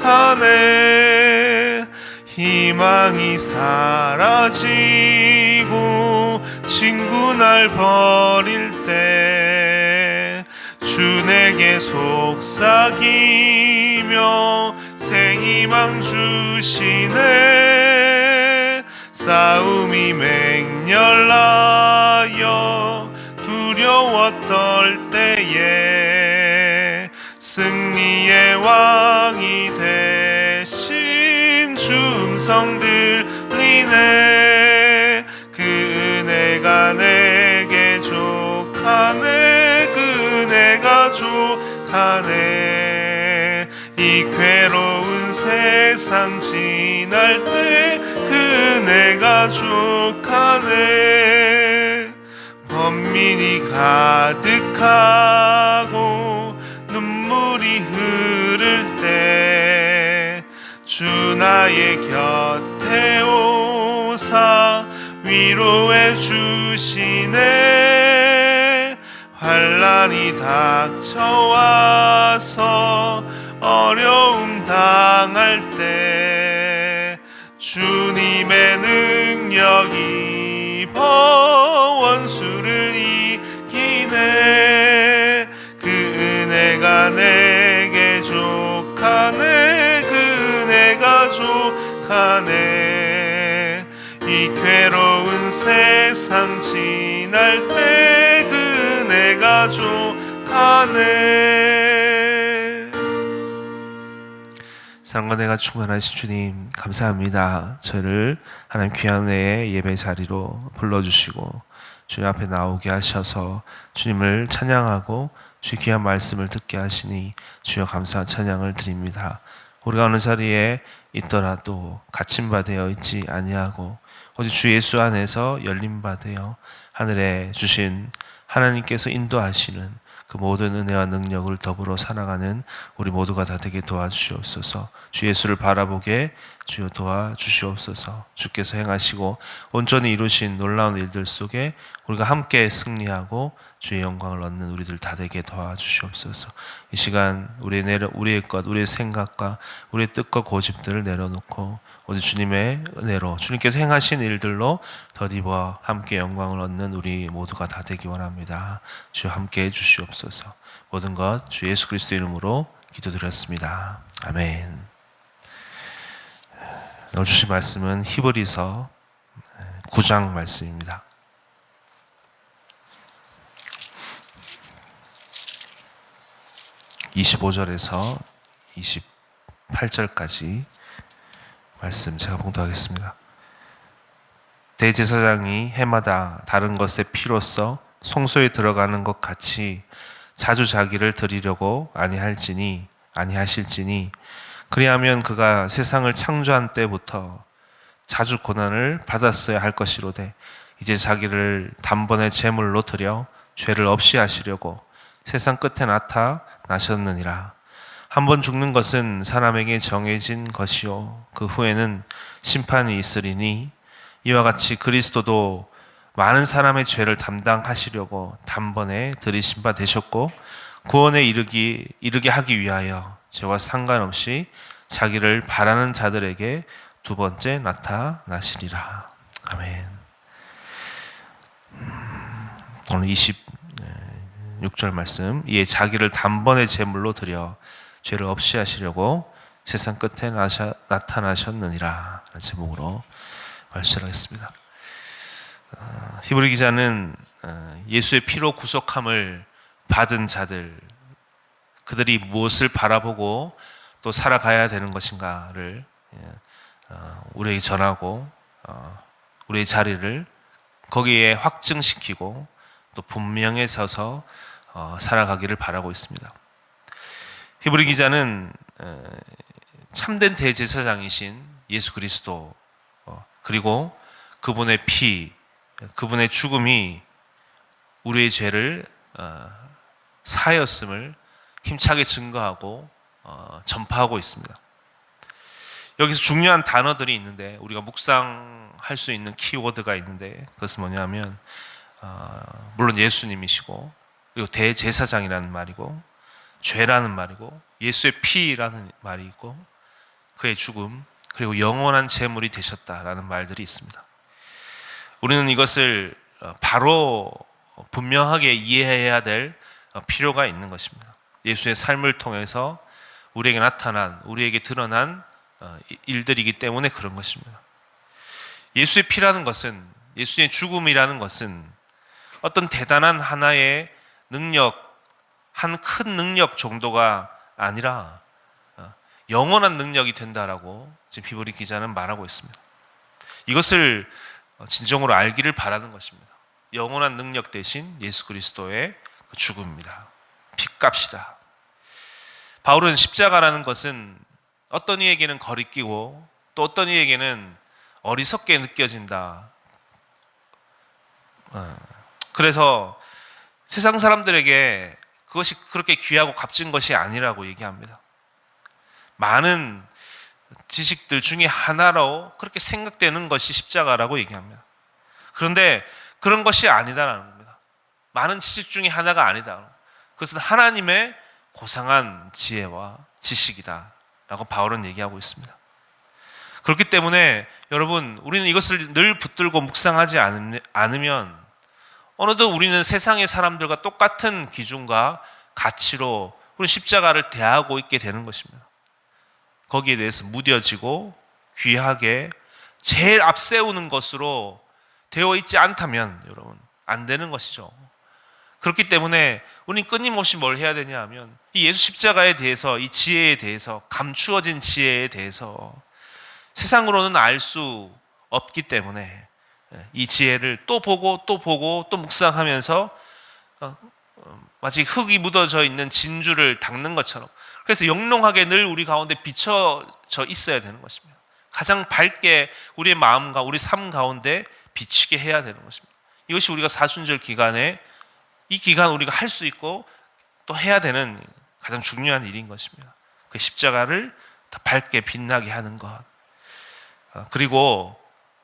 가네 희망이 사라지고 친구 날 버릴 때 주에게 속삭이며 생희망 주시네. 싸움이 맹렬하여 두려워 떨 때에 승리의 왕이 되신 줌성 들 리네. 그 은혜가 내게 족하네. 그 은혜가 족하네. 이 괴로운 세상 지날 때 그 은혜가 족하네. 번민이 가득하고 나의 곁에 오사 위로해 주시네. 환란이 닥쳐와서 어려움 당할 때 주님의 능력이 원수를 이기네. 그 은혜가 내 족하네 이 괴로운 세상 지날 때그 은혜가 족하네 사랑과 내가 충만하신 주님 감사합니다. 저를 하나님 귀한 의 예배 자리로 불러주시고 주님 앞에 나오게 하셔서 주님을 찬양하고 주의 귀한 말씀을 듣게 하시니 주여 감사 찬양을 드립니다. 우리가 어느 자리에 있더라도 갇힌 바 되어 있지 아니하고 오직 주 예수 안에서 열린 바 되어 하늘에 주신 하나님께서 인도하시는 그 모든 은혜와 능력을 더불어 살아가는 우리 모두가 다 되게 도와주시옵소서. 주 예수를 바라보게 주여 도와주시옵소서. 주께서 행하시고 온전히 이루신 놀라운 일들 속에 우리가 함께 승리하고 주의 영광을 얻는 우리들 다 되게 도와주시옵소서. 이 시간 우리의 내려 우리의 것, 우리의 생각과 우리의 뜻과 고집들을 내려놓고 오직 주님의 은혜로 주님께서 행하신 일들로 더디어 함께 영광을 얻는 우리 모두가 다 되기 원합니다. 주여 함께 해 주시옵소서. 모든 것 주 예수 그리스도 이름으로 기도드렸습니다. 아멘. 오늘 주신 말씀은 히브리서 9장 말씀입니다. 25절에서 28절까지 말씀 제가 봉독하겠습니다. 대제사장이 해마다 다른 것의 피로써 성소에 들어가는 것 같이 자주 자기를 드리려고 아니할지니 아니하실지니 그리하면 그가 세상을 창조한 때부터 자주 고난을 받았어야 할 것이로되 이제 자기를 단번에 제물로 드려 죄를 없이 하시려고 세상 끝에 나타나셨느니라. 한 번 죽는 것은 사람에게 정해진 것이요 그 후에는 심판이 있으리니 이와 같이 그리스도도 많은 사람의 죄를 담당하시려고 단번에 들이신 바 되셨고 구원에 이르기 이르게 하기 위하여 죄와 상관없이 자기를 바라는 자들에게 두 번째 나타나시리라. 아멘. 음, 오늘 26절 말씀. 이에 자기를 단번에 제물로 드려 죄를 없이 하시려고 세상 끝에 나셔, 나타나셨느니라. 라는 제목으로 말씀하겠습니다. 어, 히브리 기자는 어, 예수의 피로 구속함을 받은 자들 그들이 무엇을 바라보고 또 살아가야 되는 것인가를 예, 어, 우리에게 전하고 어, 우리의 자리를 거기에 확증시키고 또 분명에 서서 어, 살아가기를 바라고 있습니다. 히브리 기자는 에, 참된 대제사장이신 예수 그리스도 어, 그리고 그분의 피, 그분의 죽음이 우리의 죄를 어, 사하였음을 힘차게 증거하고 어, 전파하고 있습니다. 여기서 중요한 단어들이 있는데 우리가 묵상할 수 있는 키워드가 있는데 그것은 뭐냐면 어, 물론 예수님이시고 그리고 대제사장이라는 말이고 죄라는 말이고 예수의 피라는 말이 있고 그의 죽음 그리고 영원한 재물이 되셨다라는 말들이 있습니다. 우리는 이것을 어, 바로 분명하게 이해해야 될 어, 필요가 있는 것입니다. 예수의 삶을 통해서 우리에게 나타난 우리에게 드러난 어, 일들이기 때문에 그런 것입니다. 예수의 피라는 것은 예수의 죽음이라는 것은 어떤 대단한 하나의 능력, 한 큰 능력 정도가 아니라 어, 영원한 능력이 된다라고 지금 히브리 기자는 말하고 있습니다. 이것을 진정으로 알기를 바라는 것입니다. 영원한 능력 대신 예수 그리스도의 그 죽음입니다. 빚값이다. 바울은 십자가라는 것은 어떤 이에게는 거리끼고 또 어떤 이에게는 어리석게 느껴진다. 어, 그래서 세상 사람들에게 그것이 그렇게 귀하고 값진 것이 아니라고 얘기합니다. 많은 지식들 중에 하나로 그렇게 생각되는 것이 십자가라고 얘기합니다. 그런데 그런 것이 아니다라는 겁니다. 많은 지식 중에 하나가 아니다. 그것은 하나님의 고상한 지혜와 지식이다라고 바울은 얘기하고 있습니다. 그렇기 때문에 여러분 우리는 이것을 늘 붙들고 묵상하지 않으면 어느덧 우리는 세상의 사람들과 똑같은 기준과 가치로 우리 십자가를 대하고 있게 되는 것입니다. 거기에 대해서 무뎌지고 귀하게 제일 앞세우는 것으로 되어 있지 않다면 여러분 안 되는 것이죠. 그렇기 때문에 우리는 끊임없이 뭘 해야 되냐 하면 이 예수 십자가에 대해서 이 지혜에 대해서 감추어진 지혜에 대해서 세상으로는 알 수 없기 때문에 이 지혜를 또 보고 또 보고 또 묵상하면서 어, 어, 마치 흙이 묻어져 있는 진주를 닦는 것처럼 그래서 영롱하게 늘 우리 가운데 비춰져 있어야 되는 것입니다. 가장 밝게 우리의 마음과 우리 삶 가운데 비치게 해야 되는 것입니다. 이것이 우리가 사순절 기간에 이 기간 우리가 할 수 있고 또 해야 되는 가장 중요한 일인 것입니다. 그 십자가를 더 밝게 빛나게 하는 것. 어, 그리고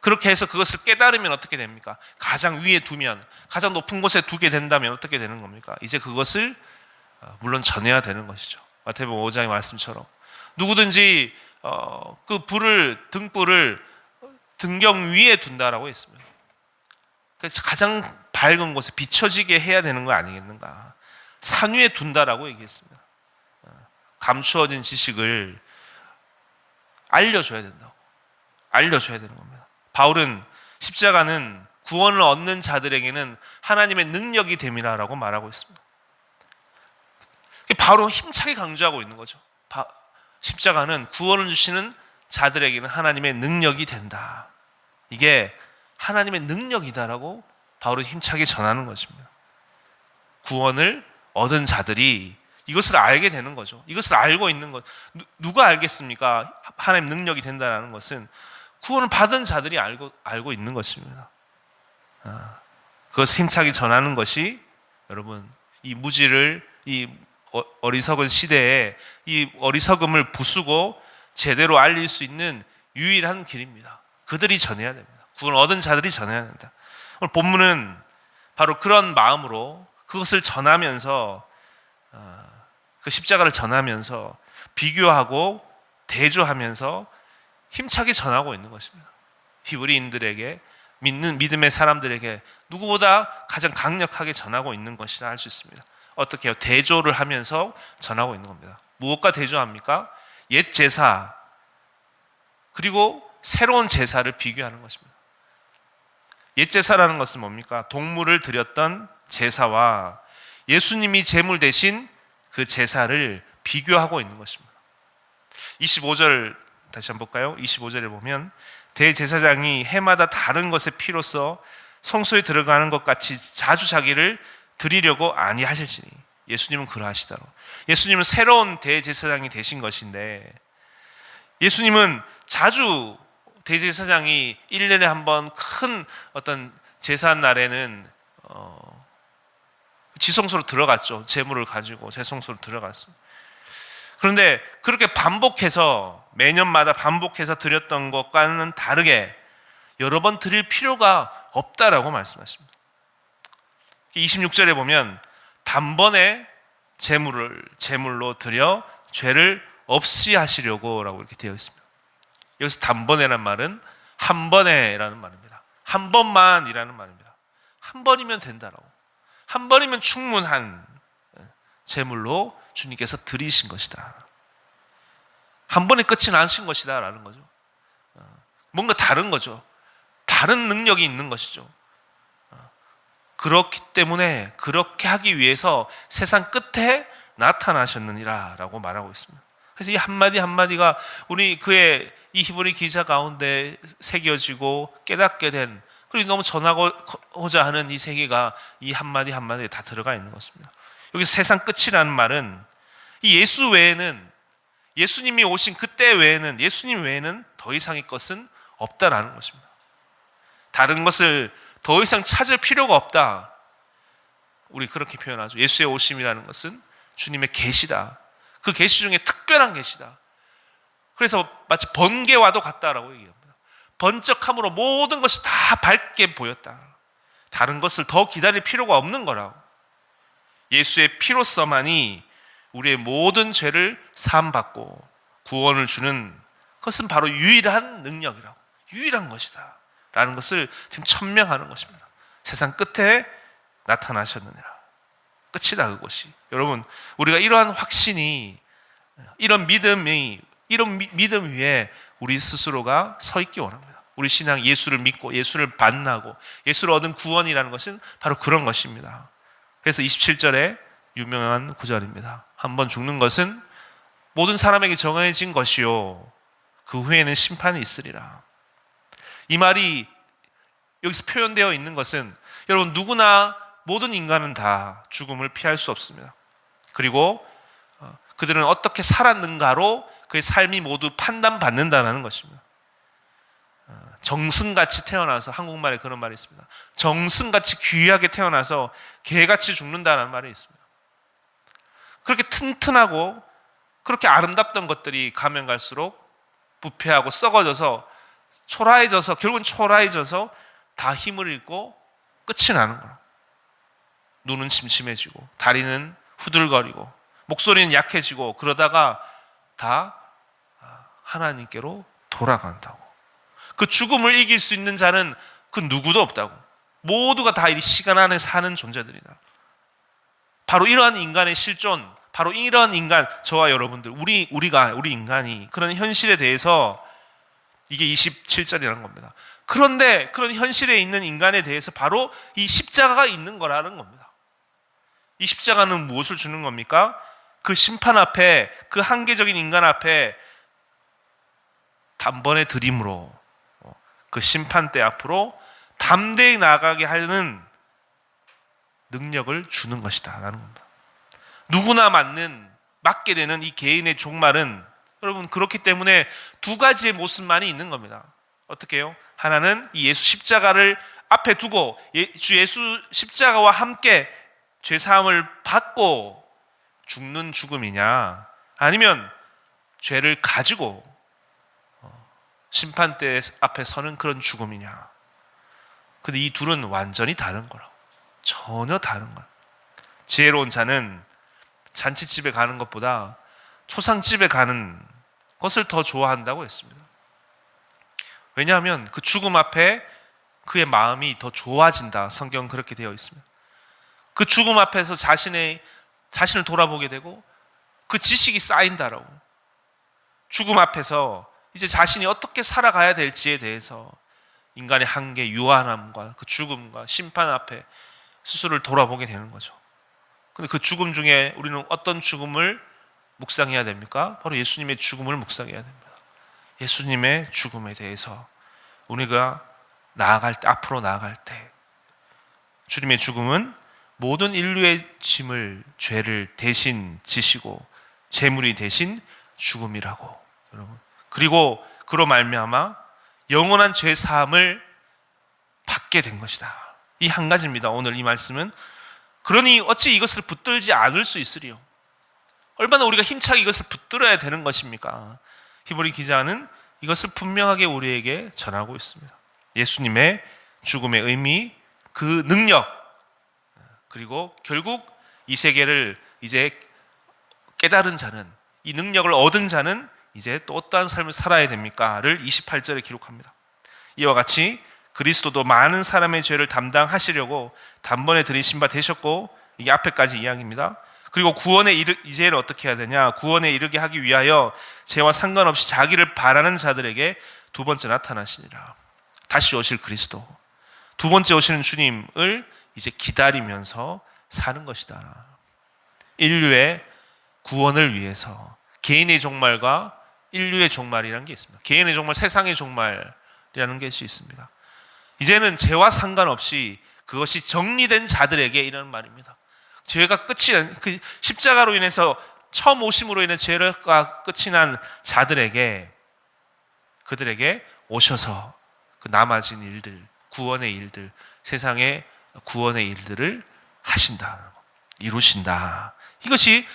그렇게 해서 그것을 깨달으면 어떻게 됩니까? 가장 위에 두면, 가장 높은 곳에 두게 된다면 어떻게 되는 겁니까? 이제 그것을 어, 물론 전해야 되는 것이죠. 마태복음 5장의 말씀처럼 누구든지 어, 그 불을 등불을 등경 위에 둔다라고 했습니다. 그래서 가장 밝은 곳에 비춰지게 해야 되는 거 아니겠는가? 산 위에 둔다라고 얘기했습니다. 어, 감추어진 지식을 알려줘야 된다고. 알려줘야 되는 겁니다. 바울은 십자가는 구원을 얻는 자들에게는 하나님의 능력이 됨이라고 말하고 있습니다. 바로 힘차게 강조하고 있는 거죠. 십자가는 구원을 주시는 자들에게는 하나님의 능력이 된다. 이게 하나님의 능력이다라고 바울은 힘차게 전하는 것입니다. 구원을 얻은 자들이 이것을 알게 되는 거죠. 이것을 알고 있는 것. 누가 알겠습니까? 하나님 능력이 된다는 것은 구원을 받은 자들이 알고, 알고 있는 것입니다. 아, 그것을 힘차게 전하는 것이 여러분, 이 무지를, 이 어, 어리석은 시대에 이 어리석음을 부수고 제대로 알릴 수 있는 유일한 길입니다. 그들이 전해야 됩니다. 구원 얻은 자들이 전해야 된다. 오늘 본문은 바로 그런 마음으로 그것을 전하면서 어, 그 십자가를 전하면서 비교하고 대조하면서 힘차게 전하고 있는 것입니다. 히브리인들에게 믿는 믿음의 사람들에게 누구보다 가장 강력하게 전하고 있는 것이라 할 수 있습니다. 어떻게 요 대조를 하면서 전하고 있는 겁니다. 무엇과 대조합니까? 옛 제사 그리고 새로운 제사를 비교하는 것입니다. 옛 제사라는 것은 뭡니까? 동물을 드렸던 제사와 예수님이 제물 대신 그 제사를 비교하고 있는 것입니다. 25절 다시 한번 볼까요? 25절에 보면 대제사장이 해마다 다른 것의 피로써 성소에 들어가는 것 같이 자주 자기를 드리려고 아니하실지니 예수님은 그러하시다로. 예수님은 새로운 대제사장이 되신 것인데 예수님은 자주 대제사장이 1년에 한 번 큰 어떤 제사 날에는 어, 지성소로 들어갔죠. 재물을 가지고 재성소로 들어갔습니다. 그런데 그렇게 반복해서 매년마다 반복해서 드렸던 것과는 다르게 여러 번 드릴 필요가 없다라고 말씀하십니다. 26절에 보면 단번에 제물을 제물로 드려 죄를 없이 하시려고라고 이렇게 되어 있습니다. 여기서 단번에란 말은 한 번에라는 말입니다. 한 번만이라는 말입니다. 한 번이면 된다라고. 한 번이면 충분한 제물로 주님께서 드리신 것이다. 한 번에 끝이 나신 것이다라는 거죠. 어, 뭔가 다른 거죠. 다른 능력이 있는 것이죠. 어, 그렇기 때문에 그렇게 하기 위해서 세상 끝에 나타나셨느니라라고 말하고 있습니다. 그래서 이 한마디 한마디가 우리 그의 이 히브리 기자 가운데 새겨지고 깨닫게 된 그리고 너무 전하고자 하는 이 세계가 이 한마디 한마디에 다 들어가 있는 것입니다. 여기 세상 끝이라는 말은 이 예수 외에는 예수님이 오신 그때 외에는 예수님 외에는 더 이상의 것은 없다라는 것입니다. 다른 것을 더 이상 찾을 필요가 없다. 우리 그렇게 표현하죠. 예수의 오심이라는 것은 주님의 계시다. 그 계시 중에 특별한 계시다. 그래서 마치 번개와도 같다라고 얘기합니다. 번쩍함으로 모든 것이 다 밝게 보였다. 다른 것을 더 기다릴 필요가 없는 거라고. 예수의 피로서만이 우리의 모든 죄를 사함받고 구원을 주는 것은 바로 유일한 능력이라고. 유일한 것이다. 라는 것을 지금 천명하는 것입니다. 세상 끝에 나타나셨느니라. 끝이다 그것이. 여러분, 우리가 이러한 확신이 이런 믿음이 이런 미, 믿음 위에 우리 스스로가 서 있기 원합니다. 우리 신앙 예수를 믿고 예수를 만나고 예수를 얻은 구원이라는 것은 바로 그런 것입니다. 그래서 27절에 유명한 구절입니다. 한번 죽는 것은 모든 사람에게 정해진 것이요. 그 후에는 심판이 있으리라. 이 말이 여기서 표현되어 있는 것은 여러분 누구나 모든 인간은 다 죽음을 피할 수 없습니다. 그리고 어, 그들은 어떻게 살았는가로 그의 삶이 모두 판단받는다는 것입니다. 어, 정승같이 태어나서 한국말에 그런 말이 있습니다. 정승같이 귀하게 태어나서 개같이 죽는다는 말이 있습니다. 그렇게 튼튼하고 그렇게 아름답던 것들이 가면 갈수록 부패하고 썩어져서 초라해져서 결국은 초라해져서 다 힘을 잃고 끝이 나는 거라. 눈은 침침해지고 다리는 후들거리고 목소리는 약해지고 그러다가 다 하나님께로 돌아간다고. 그 죽음을 이길 수 있는 자는 그 누구도 없다고. 모두가 다 이 시간 안에 사는 존재들이다. 바로 이러한 인간의 실존, 바로 이러한 인간, 저와 여러분들, 우리, 우리가, 우리 인간이 그런 현실에 대해서 이게 27절이라는 겁니다. 그런데 그런 현실에 있는 인간에 대해서 바로 이 십자가가 있는 거라는 겁니다. 이 십자가는 무엇을 주는 겁니까? 그 심판 앞에, 그 한계적인 인간 앞에 단번에 드림으로 어, 그 심판대 앞으로 담대히 나가게 하는 능력을 주는 것이다. 라는 겁니다. 누구나 맞는, 맞게 되는 이 개인의 종말은 여러분, 그렇기 때문에 두 가지의 모습만이 있는 겁니다. 어떻게 해요? 하나는 이 예수 십자가를 앞에 두고 예, 주 예수 십자가와 함께 죄 사함을 받고 죽는 죽음이냐? 아니면 죄를 가지고 어, 심판대 앞에 서는 그런 죽음이냐? 근데 이 둘은 완전히 다른 거라고. 전혀 다른 거야. 지혜로운 자는 잔치집에 가는 것보다 초상집에 가는 것을 더 좋아한다고 했습니다. 왜냐하면 그 죽음 앞에 그의 마음이 더 좋아진다. 성경 그렇게 되어 있습니다. 그 죽음 앞에서 자신의 자신을 돌아보게 되고 그 지식이 쌓인다라고. 죽음 앞에서 이제 자신이 어떻게 살아가야 될지에 대해서 인간의 한계, 유한함과 그 죽음과 심판 앞에 스스로를 돌아보게 되는 거죠. 근데 그 죽음 중에 우리는 어떤 죽음을 묵상해야 됩니까? 바로 예수님의 죽음을 묵상해야 됩니다. 예수님의 죽음에 대해서 우리가 나아갈 때, 앞으로 나아갈 때, 주님의 죽음은 모든 인류의 짐을 죄를 대신 지시고 재물이 대신 죽음이라고 여러분 그리고 그로 말미암아 영원한 죄 사함을 받게 된 것이다. 이 한 가지입니다. 오늘 이 말씀은 그러니 어찌 이것을 붙들지 않을 수 있으리요? 얼마나 우리가 힘차게 이것을 붙들어야 되는 것입니까? 히브리 기자는 이것을 분명하게 우리에게 전하고 있습니다. 예수님의 죽음의 의미, 그 능력, 그리고 결국 이 세계를 이제 깨달은 자는 이 능력을 얻은 자는 이제 또 어떠한 삶을 살아야 됩니까?를 28절에 기록합니다. 이와 같이 그리스도도 많은 사람의 죄를 담당하시려고 단번에 들이신 바 되셨고 이게 앞에까지 이야기입니다. 그리고 구원에 이르 이제는 어떻게 해야 되냐? 구원에 이르게 하기 위하여 죄와 상관없이 자기를 바라는 자들에게 두 번째 나타나시니라. 다시 오실 그리스도. 두 번째 오시는 주님을 이제 기다리면서 사는 것이다. 인류의 구원을 위해서 개인의 종말과 인류의 종말이라는 게 있습니다. 개인의 종말, 세상의 종말이라는 것이 있습니다. 이제는 죄와 상관없이 그것이 정리된 자들에게 이런 말입니다. 죄가 끝이 그 십자가로 인해서 처음 오심으로 인해 죄가 끝이 난 자들에게 그들에게 오셔서 그 남아진 일들, 구원의 일들, 세상의 구원의 일들을 하신다. 이루신다. 이것이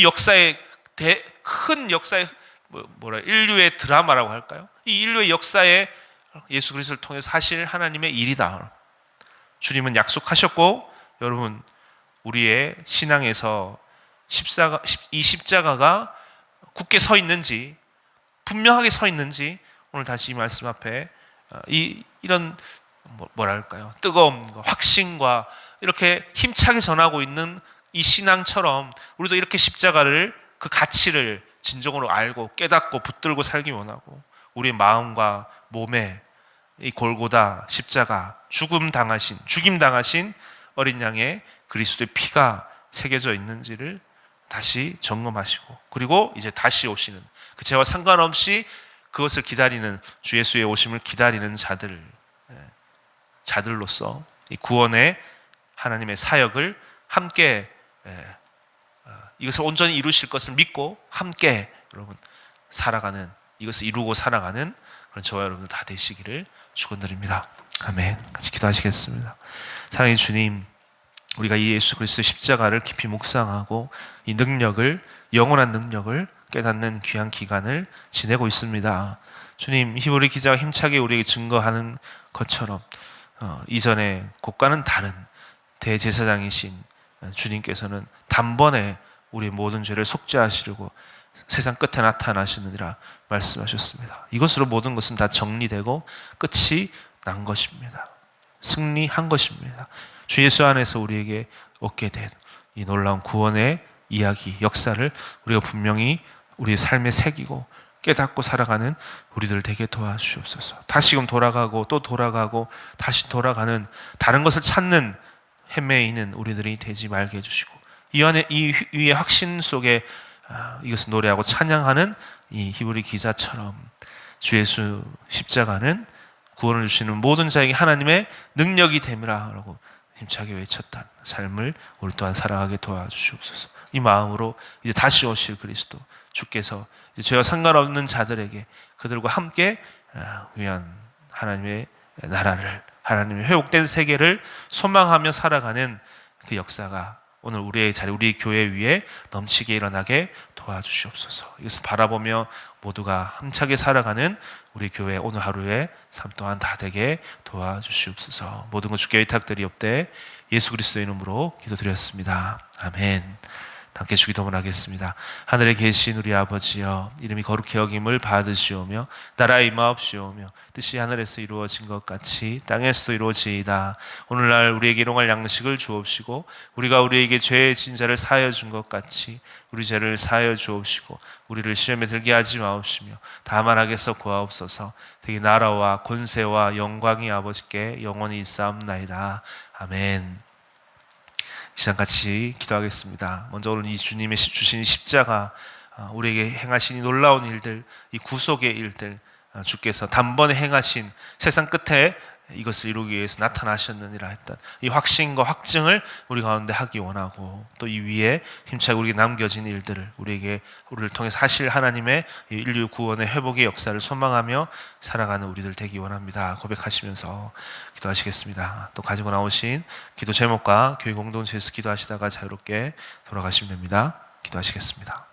역사의 대, 큰 역사의 뭐, 뭐라 인류의 드라마라고 할까요? 이 인류의 역사에 예수 그리스도를 통해서 하실 하나님의 일이다. 주님은 약속하셨고 여러분 우리의 신앙에서 십자가, 이 십자가가 굳게 서 있는지 분명하게 서 있는지 오늘 다시 이 말씀 앞에 어, 이 이런 뭐, 뭐랄까요? 뜨거움과 확신과 이렇게 힘차게 전하고 있는 이 신앙처럼 우리도 이렇게 십자가를 그 가치를 진정으로 알고 깨닫고 붙들고 살기 원하고 우리의 마음과 몸에 이 골고다 십자가 죽음 당하신 죽임 당하신 어린 양의 그리스도의 피가 새겨져 있는지를 다시 점검하시고 그리고 이제 다시 오시는 그 죄와 상관없이 그것을 기다리는 주 예수의 오심을 기다리는 자들 예, 자들로서 이 구원의 하나님의 사역을 함께 예, 어, 이것을 온전히 이루실 것을 믿고 함께 여러분 살아가는 이것을 이루고 살아가는 그런 저와 여러분들 다 되시기를 축원드립니다. 아멘. 같이 기도하시겠습니다. 사랑의 주님, 우리가 이 예수 그리스도 십자가를 깊이 묵상하고 이 능력을 영원한 능력을 깨닫는 귀한 기간을 지내고 있습니다. 주님, 히브리 기자가 힘차게 우리에게 증거하는 것처럼 어, 이전의 곳과는 다른 대제사장이신 주님께서는 단번에 우리 모든 죄를 속죄하시려고 세상 끝에 나타나시느니라 말씀하셨습니다. 이것으로 모든 것은 다 정리되고 끝이 난 것입니다. 승리한 것입니다. 주 예수 안에서 우리에게 얻게 된 이 놀라운 구원의 이야기, 역사를 우리가 분명히 우리의 삶에 새기고 깨닫고 살아가는 우리들 되게 도와주시옵소서. 다시금 돌아가고 또 돌아가고 다시 돌아가는 다른 것을 찾는 헤매이는 우리들이 되지 말게 해주시고 이 안에 이 위의 확신 속에 아, 이것을 노래하고 찬양하는 이 히브리 기자처럼 주 예수 십자가는 구원을 주시는 모든 자에게 하나님의 능력이 됨이라라고 힘차게 외쳤던 삶을 우리 또한 살아가게 도와주시옵소서. 이 마음으로 이제 다시 오실 그리스도 주께서 죄와 상관없는 자들에게 그들과 함께 아, 위한 하나님의 나라를 하나님의 회복된 세계를 소망하며 살아가는 그 역사가 오늘 우리의 자리, 우리 교회 위에 넘치게 일어나게 도와주시옵소서. 이것을 바라보며 모두가 함차게 살아가는 우리 교회 오늘 하루의 삶 또한 다 되게 도와주시옵소서. 모든 것 주께 의탁드리옵되 예수 그리스도의 이름으로 기도드렸습니다. 아멘. 함께 주기 도문 하겠습니다. 하늘에 계신 우리 아버지여 이름이 거룩히 여김을 받으시오며 나라의 임하옵시오며 뜻이 하늘에서 이루어진 것 같이 땅에서도 이루어지이다. 오늘날 우리에게 일용할 양식을 주옵시고 우리가 우리에게 죄의 진자를 사하여 준 것 같이 우리 죄를 사하여 주옵시고 우리를 시험에 들게 하지 마옵시며 다만 하겠어 구하옵소서 되게 나라와 권세와 영광이 아버지께 영원히 있사옵나이다. 아멘. 시간 같이 기도하겠습니다. 먼저 오늘 이 주님의 주신 십자가 아, 우리에게 행하신 이 놀라운 일들, 이 구속의 일들, 아, 주께서 단번에 행하신 세상 끝에 이것을 이루기 위해서 나타나셨느니라 했던 이 확신과 확증을 우리 가운데 하기 원하고 또 이 위에 힘차게 우리에게 남겨진 일들을 우리에게 우리를 통해서 하실 하나님의 인류 구원의 회복의 역사를 소망하며 살아가는 우리들 되기 원합니다. 고백하시면서 기도하시겠습니다. 또 가지고 나오신 기도 제목과 교회 공동체에서 기도하시다가 자유롭게 돌아가시면 됩니다. 기도하시겠습니다.